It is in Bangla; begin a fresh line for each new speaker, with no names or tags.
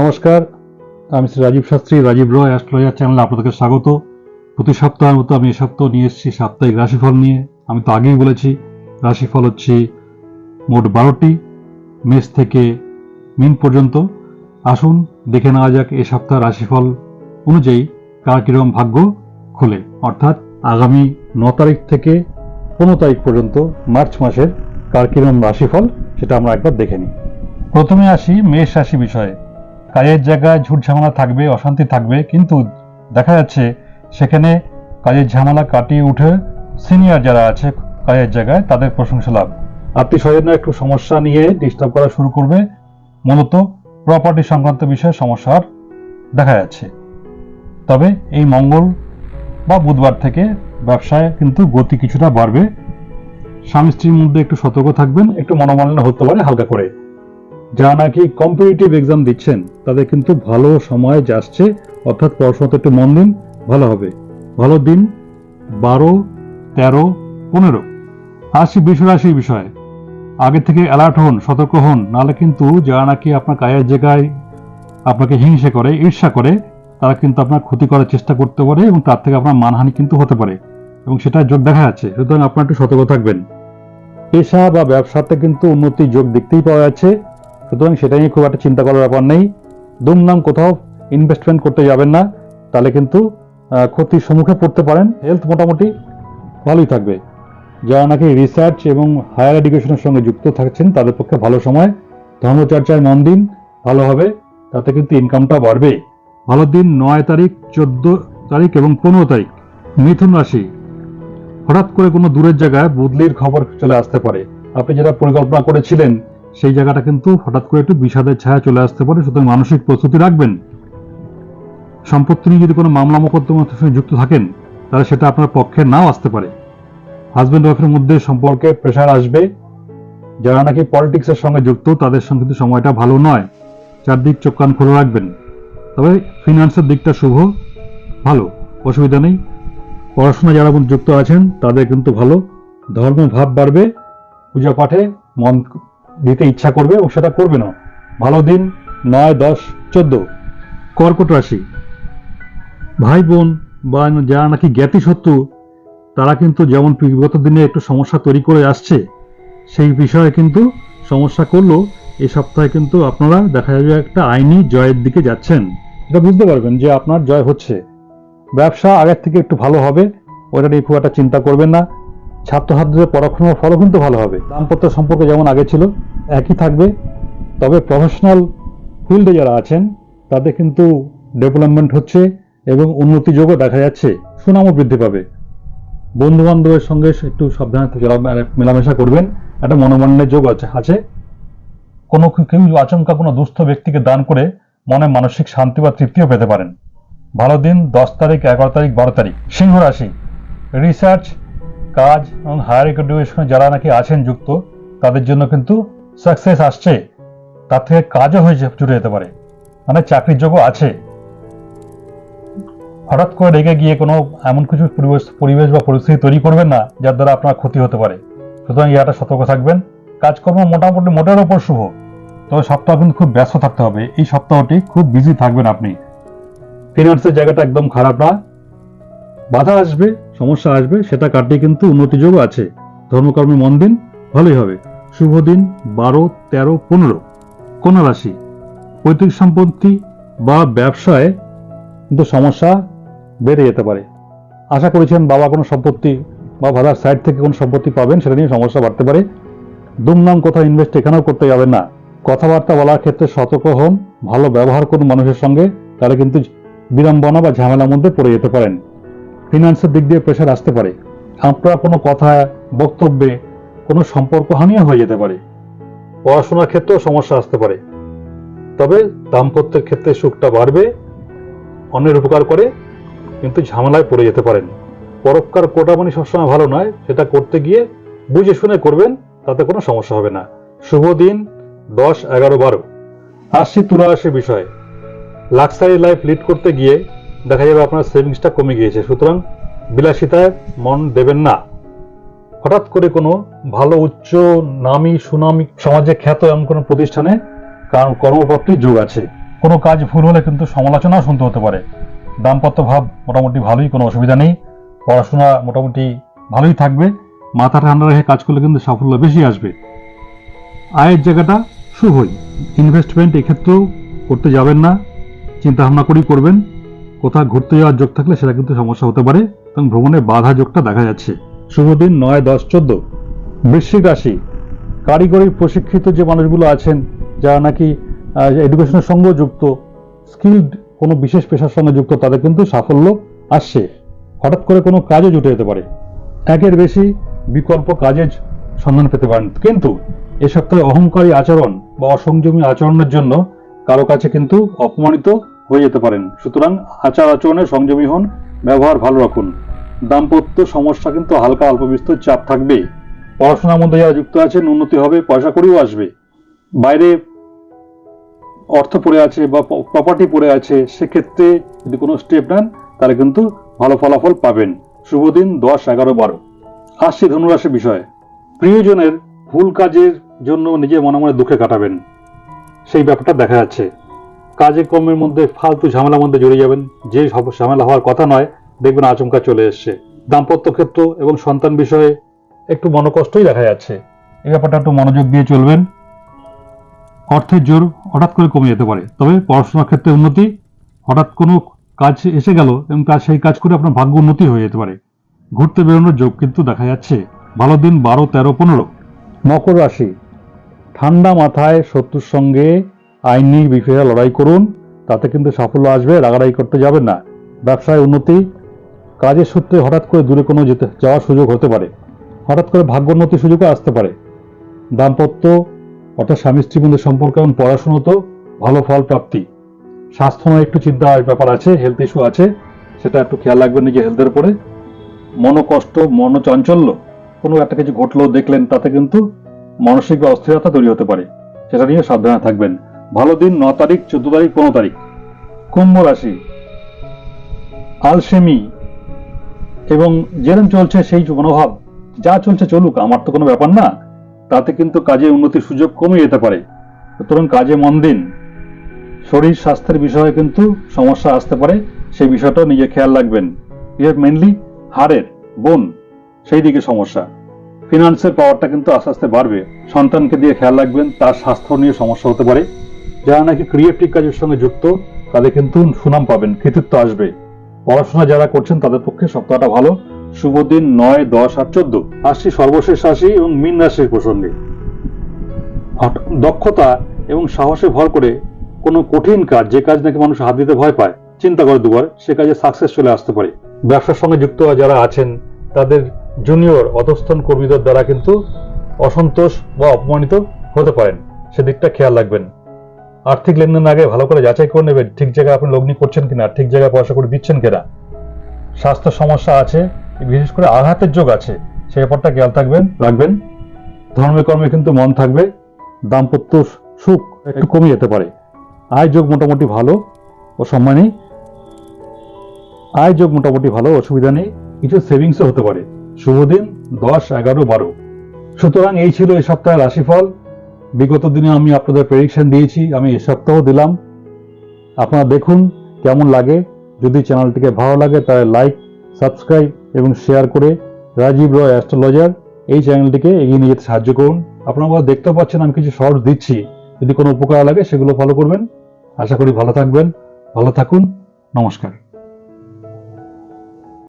নমস্কার, আমি শ্রী রাজীব শাস্ত্রী, রাজীব রয় অ্যাস্ট্রোলজার চ্যানেলে আপনাদেরকে স্বাগত। প্রতি সপ্তাহের মতো আমি এ সপ্তাহ নিয়ে এসেছি সাপ্তাহিক রাশিফল নিয়ে। আমি তো আগেই বলেছি, রাশিফল হচ্ছে মোট বারোটি মেষ থেকে মিন পর্যন্ত। আসুন, দেখে নেওয়া যাক এ সপ্তাহ রাশিফল অনুযায়ী কার কীরকম ভাগ্য খোলে। অর্থাৎ আগামী ন তারিখ থেকে পনেরো তারিখ পর্যন্ত, মার্চ মাসের কার কীরকম রাশিফল, সেটা আমরা একবার দেখে নিই। প্রথমে আসি মেষ রাশি বিষয়ে। কাজের জায়গায় ঝুট ঝামেলা থাকবে, অশান্তি থাকবে, কিন্তু দেখা যাচ্ছে সেখানে কাজের ঝামেলা কাটিয়ে উঠে সিনিয়র যারা আছে কাজের জায়গায়, তাদের প্রশংসা লাভ। আত্মীয় স্বজনরা একটু সমস্যা নিয়ে ডিস্টার্ব করা শুরু করবে। মূলত প্রপার্টি সংক্রান্ত বিষয়ে সমস্যার দেখা যাচ্ছে। তবে এই মঙ্গল বা বুধবার থেকে ব্যবসায় কিন্তু গতি কিছুটা বাড়বে। স্বামী স্ত্রীর মধ্যে একটু সতর্ক থাকবেন, একটু মনোমালিন্য হতে পারে হালকা করে। যারা নাকি কম্পিটিটিভ এক্সাম দিচ্ছেন, তাদের কিন্তু ভালো সময় যাচ্ছে অর্থাৎ পড়াশোনাতে একটু মন দিন, ভালো হবে। ভালো দিন, বারো, তেরো, পনেরো। আসি বৃষ রাশির বিষয়ে। আগে থেকে অ্যালার্ট হন, সতর্ক হন, নাহলে কিন্তু যারা নাকি আপনার কায়ের জায়গায় আপনাকে হিংসে করে, ঈর্ষা করে, তারা কিন্তু আপনার ক্ষতি করার চেষ্টা করতে পারে এবং তার থেকে আপনার মানহানি কিন্তু হতে পারে। এবং সেটা যোগ দেখা যাচ্ছে। সুতরাং আপনার একটু সতর্ক থাকবেন। পেশা বা ব্যবসাতে কিন্তু উন্নতির যোগ দেখতেই পাওয়া যাচ্ছে। সুতরাং সেটা নিয়ে খুব একটা চিন্তা করার ব্যাপার নেই। দুমনাম কোথাও ইনভেস্টমেন্ট করতে যাবেন না, তাহলে কিন্তু ক্ষতির সম্মুখে পড়তে পারেন। হেলথ মোটামুটি ভালোই থাকবে। যারা নাকি রিসার্চ এবং হায়ার এডুকেশনের সঙ্গে যুক্ত থাকছেন, তাদের পক্ষে ভালো সময়। ধর্মচর্চায় মন দিন, ভালো হবে, তাতে কিন্তু ইনকামটা বাড়বে। ভালো দিন নয় তারিখ, চোদ্দ তারিখ এবং পনেরো তারিখ। মিথুন রাশি। হঠাৎ করে কোনো দূরের জায়গায় বদলির খবর চলে আসতে পারে। আপনি যেটা পরিকল্পনা করেছিলেন সেই জায়গাটা কিন্তু হঠাৎ করে একটু বিষাদের ছায়া চলে আসতে পারে, সুতরাং মানসিক প্রস্তুতি রাখবেন। সম্পত্তি নিয়ে যদি কোনো মামলা মোকদ্দমার সঙ্গে যুক্ত থাকেন, তাহলে সেটা আপনার পক্ষে নাও আসতে পারে। হাজব্যান্ড ওয়াইফের মধ্যে সম্পর্কে প্রেশার আসবে। যারা নাকি পলিটিক্সের সঙ্গে যুক্ত, তাদের সঙ্গে কিন্তু সময়টা ভালো নয়। চারদিক চোখ কান খুলে রাখবেন। তবে ফিনান্সের দিকটা শুভ, ভালো, অসুবিধা নেই। পড়াশোনা যারা যুক্ত আছেন, তাদের কিন্তু ভালো। ধর্ম ভাব বাড়বে। পূজা পাঠে মন দিতে ইচ্ছা করবে এবং সেটা করবে না। ভালো দিন, নয়, দশ, চোদ্দ। কর্কট রাশি। ভাই বোন বা যারা নাকি জ্ঞাতি শত্রু, তারা কিন্তু যেমন বিগত দিনে একটু সমস্যা তৈরি করে আসছে, সেই বিষয়ে কিন্তু সমস্যা করলেও এই সপ্তাহে কিন্তু আপনারা দেখা যাবে একটা আইনি জয়ের দিকে যাচ্ছেন। এটা বুঝতে পারবেন যে আপনার জয় হচ্ছে। ব্যবসা আগের থেকে একটু ভালো হবে ওটা নিয়ে খুব একটা চিন্তা করবেন না। ছাত্রছাত্রীদের পড়াশোনার ফলও কিন্তু ভালো হবে। দাম্পত্য সম্পর্ক যেমন আগে ছিল, একই থাকবে। তবে প্রফেশনাল ফিল্ডে যারা আছেন, তাদের কিন্তু ডেভেলপমেন্ট হচ্ছে এবং উন্নতি যোগও দেখা যাচ্ছে, সুনামও বৃদ্ধি পাবে। বন্ধু বান্ধবের সঙ্গে একটু সাবধানে মেলামেশা করবেন। একটা মনোমান্যের যোগ আছে আছে। কোনো কেউ আচমকা কোনো দুস্থ ব্যক্তিকে দান করে মনে মানসিক শান্তি বা তৃপ্তিও পেতে পারেন। ভালো দিন, দশ তারিখ, এগারো তারিখ, বারো তারিখ, সিংহ রাশি। রিসার্চ কাজ এবং হায়ার এডুকেশনে যারা নাকি আছেন যুক্ত, তাদের জন্য কিন্তু সাকসেস আসছে। তার থেকে কাজও হয়ে জুড়ে যেতে পারে। মানে চাকরির যোগ্য আছে। হঠাৎ করে রেগে গিয়ে কোনো এমন কিছু পরিবেশ পরিবেশ বা পরিস্থিতি তৈরি করবেন না, যার দ্বারা আপনার ক্ষতি হতে পারে। সুতরাং ইয়াটা সতর্ক থাকবেন। কাজকর্ম মোটামুটি মোটের ওপর শুভ। তবে সপ্তাহ কিন্তু খুব ব্যস্ত থাকতে হবে। এই সপ্তাহটি খুব বিজি থাকবেন আপনি। ফিনান্সের জায়গাটা একদম খারাপ না। বাধা আসবে, সমস্যা আসবে, সেটা কাটিয়ে কিন্তু উন্নতি যোগ আছে। ধর্মকর্মে মন দিন, ভালোই হবে। শুভ দিন, বারো, তেরো, পনেরো। কোন রাশি, পৈতৃক সম্পত্তি বা ব্যবসায় কিন্তু সমস্যা বেড়ে যেতে পারে। আশা করেছেন বাবা কোনো সম্পত্তি বা ভাদার সাইড থেকে কোনো সম্পত্তি পাবেন, সেটা নিয়ে সমস্যা বাড়তে পারে। দুমনাম কোথাও ইনভেস্ট এখানেও করতে যাবেন না। কথাবার্তা বলার ক্ষেত্রে সতর্ক হন, ভালো ব্যবহার করুন মানুষের সঙ্গে, তাহলে কিন্তু বিড়ম্বনা বা ঝামেলার মধ্যে পড়ে যেতে পারেন। ফিনান্সের দিক দিয়ে প্রেশার আসতে পারে। আপনার কোনো কথা বক্তব্যে কোনো সম্পর্ক হানিও হয়ে যেতে পারে। পড়াশোনার ক্ষেত্রেও সমস্যা আসতে পারে। তবে দাম্পত্যের ক্ষেত্রে সুখটা বাড়বে, অন্যের উপকার করে কিন্তু ঝামেলায় পড়ে যেতে পারেন। পরোপকার কোটামনি সবসময় ভালো নয়, সেটা করতে গিয়ে বুঝে শুনে করবেন, তাতে কোনো সমস্যা হবে না। শুভ দিন, দশ এগারো বারো। আসছি তুলা রাশি বিষয়ে। লাক্সারি লাইফ লিড করতে গিয়ে দেখা যাবে আপনার সেভিংসটা কমে গিয়েছে। সুতরাং বিলাসিতায় মন দেবেন না। হঠাৎ করে কোনো ভালো, উচ্চ, নামী সুনামী সমাজে খ্যাত এমন কোনো প্রতিষ্ঠানে কর্মপত্রের যোগ আছে। কোনো কাজ ভুল হলে কিন্তু সমালোচনাও শুনতে হতে পারে। দাম্পত্য ভাব মোটামুটি ভালোই, কোনো অসুবিধা নেই। পড়াশোনা মোটামুটি ভালোই থাকবে। মাথা ঠান্ডা রেখে কাজ করলে কিন্তু সাফল্য বেশি আসবে। আয়ের জায়গাটা শুভই। ইনভেস্টমেন্ট এক্ষেত্রেও করতে যাবেন না। চিন্তা ভাবনা করেই করবেন। কোথাও ঘুরতে যাওয়ার যোগ থাকলে সেটা কিন্তু সমস্যা হতে পারে এবং ভ্রমণের বাধা যোগটা দেখা যাচ্ছে। শুভ দিন, নয়, দশ, চোদ্দ। বৃশ্চিক রাশি, কারিগরি প্রশিক্ষিত যে মানুষগুলো আছেন, যারা নাকি এডুকেশনের সঙ্গেও যুক্ত স্কিলড কোনো বিশেষ পেশার সঙ্গে যুক্ত, তাদের কিন্তু সাফল্য আসছে। হঠাৎ করে কোনো কাজে জুটে যেতে পারে। একের বেশি বিকল্প কাজের সন্ধান পেতে পারেন। কিন্তু এ সপ্তাহে অহংকারী আচরণ বা অসংযমী আচরণের জন্য কারও কাছে কিন্তু অপমানিত হয়ে যেতে পারেন। সুতরাং আচার আচরণে সংযমী হন, ব্যবহার ভালো রাখুন। দাম্পত্য সমস্যা কিন্তু হালকা অল্প বিস্তর চাপ থাকবে পড়াশোনার মধ্যে যারা যুক্ত আছেন, উন্নতি হবে, পয়সা করেও আসবে। বাইরে অর্থ পড়ে আছে বা প্রপার্টি পড়ে আছে, সেক্ষেত্রে যদি কোনো স্টেপ নেন, তাহলে কিন্তু ভালো ফলাফল পাবেন। শুভ দিন, দশ, এগারো, বারো। আসছি ধনুরাশি বিষয়ে। প্রিয়জনের ভুল কাজের জন্য নিজে মনে মনে দুঃখে কাটাবেন। সেই ব্যাপারটা দেখা যাচ্ছে। কাজে কর্মের মধ্যে ফালতু ঝামেলার মধ্যে জড়িয়ে যাবেন। যে সব ঝামেলা হওয়ার কথা নয়, দেখবেন আচমকা চলে এসছে। দাম্পত্য ক্ষেত্র এবং সন্তান বিষয়ে একটু মনোকষ্টই দেখা যাচ্ছে। এই ব্যাপারটা একটু মনোযোগ দিয়ে চলবেন। অর্থের জোর হঠাৎ করে কমে যেতে পারে। তবে পড়াশোনার ক্ষেত্রে উন্নতি, হঠাৎ কোনো কাজ এসে গেল এবং কাজ সেই কাজ করে আপনার ভাগ্য উন্নতি হয়ে যেতে পারে। ঘুরতে বেরোনোর যোগ কিন্তু দেখা যাচ্ছে। ভালো দিন বারো, তেরো, পনেরো। মকর রাশি। ঠান্ডা মাথায় শত্রুর সঙ্গে আইনি বিষয়ে লড়াই করুন, তাতে কিন্তু সাফল্য আসবে, রাগারাগি করতে যাবেন না। ব্যবসায় উন্নতি, কাজের সূত্রে হঠাৎ করে দূরে কোনো যেতে, যাওয়ার সুযোগ হতে পারে। হঠাৎ করে ভাগ্যোন্নতির সুযোগও আসতে পারে। দাম্পত্য, অর্থাৎ স্বামী স্ত্রীর মধ্যে সম্পর্ক এবং তো ভালো ফল প্রাপ্তি। স্বাস্থ্য নিয়ে একটু চিন্তার ব্যাপার আছে হেলথ ইস্যু আছে, সেটা একটু খেয়াল রাখবেন নিজের হেলথের উপরে। মনোকষ্ট, মনোচঞ্চল্য, কোনো একটা কিছু ঘটলো দেখলেন, তাতে কিন্তু মানসিক বা অস্থিরতা তৈরি হতে পারে। সেটা নিয়ে সাবধানে থাকবেন। ভালো দিন, ন তারিখ, চোদ্দ তারিখ, পনেরো তারিখ। কুম্ভ রাশি, আলসেমি এবং যেরকম চলছে সেই মনোভাব। যা চলছে চলুক, আমার তো কোনো ব্যাপার না। তাতে কিন্তু কাজে উন্নতির সুযোগ কমে যেতে পারে। সুতরাং কাজে মন দিন। শরীর স্বাস্থ্যের বিষয়ে কিন্তু সমস্যা আসতে পারে। সেই বিষয়টাও নিজে খেয়াল রাখবেন। এর মেনলি হাড়ের, বোন, সেই দিকে সমস্যা। ফিনান্সের পাওয়ারটা কিন্তু আস্তে আস্তে বাড়বে। সন্তানকে দিয়ে খেয়াল রাখবেন, তার স্বাস্থ্য নিয়ে সমস্যা হতে পারে। যারা নাকি ক্রিয়েটিভ কাজের সঙ্গে যুক্ত, তাদের কিন্তু সুনাম পাবেন, কৃতিত্ব আসবে। পড়াশোনা যারা করছেন, তাদের পক্ষে সপ্তাহটা ভালো। শুভ দিন নয়, দশ আর চোদ্দ। আসছি সর্বশেষ রাশি এবং মিন রাশির প্রসঙ্গে। দক্ষতা এবং সাহসে ভর করে কোনো কঠিন কাজ, যে কাজ নাকি মানুষ হাত দিতে ভয় পায়, চিন্তা করে দুবার, সে কাজে সাকসেস চলে আসতে পারে। ব্যবসার সঙ্গে যুক্ত যারা আছেন, তাদের জুনিয়র অধস্থন কর্মীদের দ্বারা কিন্তু অসন্তোষ বা অপমানিত হতে পারেন। সেদিকটা খেয়াল রাখবেন। আর্থিক লেনদেন আগে ভালো করে যাচাই করে নেবেন ঠিক জায়গায় আপনি লগ্নি করছেন কিনা, ঠিক জায়গায় পয়সা করে দিচ্ছেন কিনা। স্বাস্থ্য সমস্যা আছে, বিশেষ করে আঘাতের যোগ আছে সেই ব্যাপারটা খেয়াল থাকবেন, রাখবেন। ধর্মে কর্মে কিন্তু মন থাকবে, দাম্পত্য সুখ একটু কমে যেতে পারে। আয় যোগ মোটামুটি ভালো ও সম্মানী। আয় যোগ মোটামুটি ভালো, অসুবিধা নেই, কিছু সেভিংসও হতে পারে। শুভ দিন, দশ, এগারো, বারো। সুতরাং এই ছিল এই সপ্তাহের রাশিফল। বিগত দিনে আমি আপনাদের প্রেডিকশন দিয়েছি, আমি এ সপ্তাহ দিলাম। আপনারা দেখুন কেমন লাগে। যদি চ্যানেলটিকে ভালো লাগে, তাহলে লাইক সাবস্ক্রাইব এবং শেয়ার করে রাজীব রয় অ্যাস্ট্রোলজার এই চ্যানেলটিকে এগিয়ে নিয়ে যেতে সাহায্য করুন। আপনারা দেখতে পাচ্ছেন, আমি কিছু শর্টস দিচ্ছি। যদি কোনো উপকার লাগে, সেগুলো ফলো করবেন। আশা করি ভালো থাকবেন। ভালো থাকুন। নমস্কার।